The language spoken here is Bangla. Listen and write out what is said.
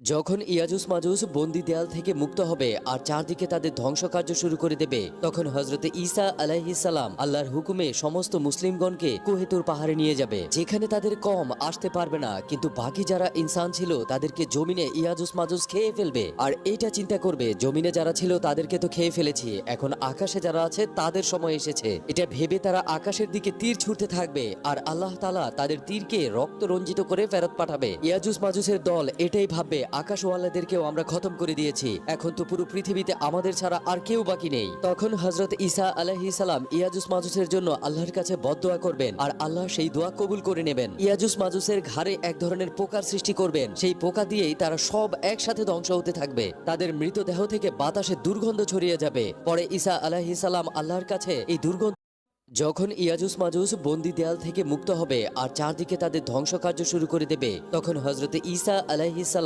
যখন ইয়াজুস মাজুস বন্দি দেয়াল থেকে মুক্ত হবে আর চারদিকে তাদের ধ্বংসকার্য শুরু করে দেবে, তখন হজরতে ঈসা আলাইহিসাল্লাম আল্লাহর হুকুমে সমস্ত মুসলিমগণকে কুহেতুর পাহাড়ে নিয়ে যাবে, যেখানে তাদের কম আসতে পারবে না, কিন্তু বাকি যারা ইনসান ছিল তাদেরকে জমিনে ইয়াজুস মাজুস খেয়ে ফেলবে। আর এটা চিন্তা করবে, জমিনে যারা ছিল তাদেরকে তো খেয়ে ফেলেছি, এখন আকাশে যারা আছে তাদের সময় এসেছে। এটা ভেবে তারা আকাশের দিকে তীর ছুটতে থাকবে, আর আল্লাহ তালা তাদের তীরকে রক্ত রঞ্জিত করে ফেরত পাঠাবে। ইয়াজুস মাজুসের দল এটাই ভাববে আকাশওয়ালাদেরকেও আমরা খতম করে দিয়েছি। এখন তো পুরো পৃথিবীতে আমাদের ছাড়া আর কেউ বাকি নেই। তখন হজরত আলাহি সালাম ইয়াজুস মাজুসের জন্য আল্লাহর কাছে বদদোয়া করবেন আর আল্লাহ সেই দোয়া কবুল করে নেবেন। ইয়াজুস মাজুসের ঘাড়ে এক ধরনের পোকার সৃষ্টি করবেন। সেই পোকা দিয়েই তারা সব একসাথে ধ্বংস হতে থাকবে। তাদের মৃতদেহ থেকে বাতাসে দুর্গন্ধ ছড়িয়ে যাবে। পরে ঈসা আলাহি সালাম আল্লাহর কাছে এই দুর্গন্ধ যখন ইয়াজুস মাজুস বন্দি দেয়াল থেকে মুক্ত হবে আর চারদিকে তাদের ধ্বংসকার্য শুরু করে দেবে, তখন হজরতে ঈসা আলাইহিসাল্লাম